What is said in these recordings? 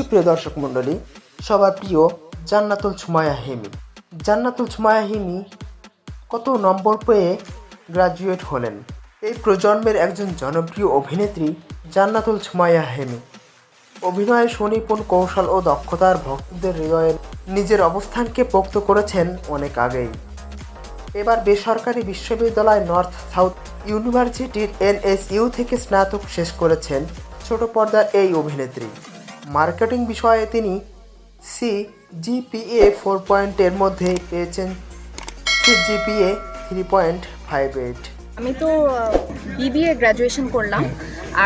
সুপ্রিয় দর্শক মণ্ডলী, সবার প্রিয় জান্নাতুল ছুমায়া হেমি। জান্নাতুল ছুমায়া হেমি কত নম্বর পেয়ে গ্রাজুয়েট হলেন। এই প্রজন্মের একজন জনপ্রিয় অভিনেত্রী জান্নাতুল ছুমায়া হেমি। অভিনয়ে সুনিপুণ কৌশল ও দক্ষতার ভক্তদের হৃদয়ের নিজের অবস্থানকে পোক্ত করেছেন অনেক আগেই। এবার বেসরকারি বিশ্ববিদ্যালয় নর্থ সাউথ ইউনিভার্সিটির এনএসইউ থেকে স্নাতক শেষ করেছেন ছোট পর্দার এই অভিনেত্রী। মার্কেটিং বিষয়ে তিনি সি জিপিএ ফোর পয়েন্টের মধ্যে পেয়েছেন। CGPA three point five eight আমি তো বিবিএ গ্র্যাজুয়েশন করলাম।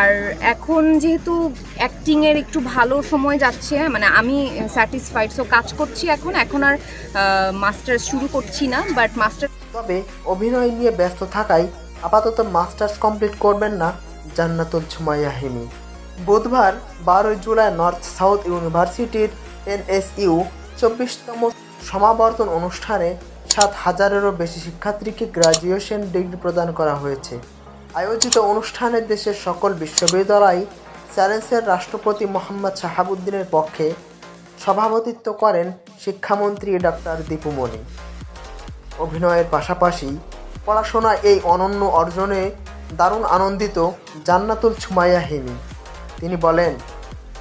আর এখন যেহেতু অ্যাক্টিংয়ের একটু ভালো সময় যাচ্ছে মানে আমি স্যাটিসফাইড সো কাজ করছি এখন। এখন আর মাস্টার্স শুরু করছি না বাট মাস্টার তবে অভিনয় নিয়ে ব্যস্ত থাকায় আপাতত মাস্টার্স কমপ্লিট করবেন না জান্নাতুল ছুমাইয়া হিমি। বুধবার বারোই জুলাই নর্থ সাউথ ইউনিভার্সিটির এনএসইউ চব্বিশতম সমাবর্তন অনুষ্ঠানে সাত হাজারেরও বেশি শিক্ষার্থীকে গ্র্যাজুয়েশন ডিগ্রি প্রদান করা হয়েছে। আয়োজিত অনুষ্ঠানে দেশের সকল বিশ্ববিদ্যালয় চ্যালেঞ্জের রাষ্ট্রপতি মোহাম্মদ শাহাবুদ্দিনের পক্ষে সভাপতিত্ব করেন শিক্ষামন্ত্রী ডক্টর দীপুমণি অভিনয়ের পাশাপাশি পড়াশোনা এই অনন্য অর্জনে দারুণ আনন্দিত জান্নাতুল ছুমাইয়া হেমি। তিনি বলেন,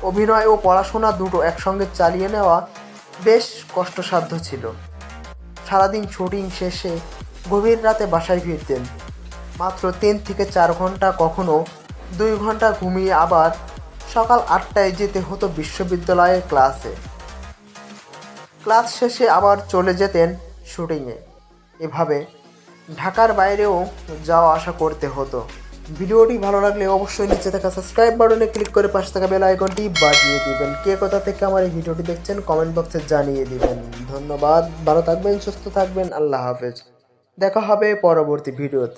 অভিনয় ও পড়াশোনা দুটো একসঙ্গে চালিয়ে নেওয়া বেশ কষ্টসাধ্য ছিল। সারাদিন শুটিং শেষে গভীর রাতে বাসায় ফিরতেন। মাত্র তিন থেকে চার ঘণ্টা কখনো দুই ঘণ্টা ঘুমিয়ে আবার সকাল আটটায় যেতে হতো বিশ্ববিদ্যালয়ের ক্লাসে। ক্লাস শেষে আবার চলে যেতেন শুটিংয়ে। এভাবে ঢাকার বাইরেও যাওয়া আসা করতে হতো। ভিডিওটি ভালো লাগলে অবশ্যই নিচে থাকা সাবস্ক্রাইব বাটনে ক্লিক করে পাশে থাকা বেল আইকনটি বাজিয়ে দিবেন। কে কোথা থেকে আমার এই ভিডিওটি দেখছেন কমেন্ট বক্সে জানিয়ে দিবেন। ধন্যবাদ, ভালো থাকবেন, সুস্থ থাকবেন, আল্লাহ হাফেজ। দেখা হবে পরবর্তী ভিডিওতে।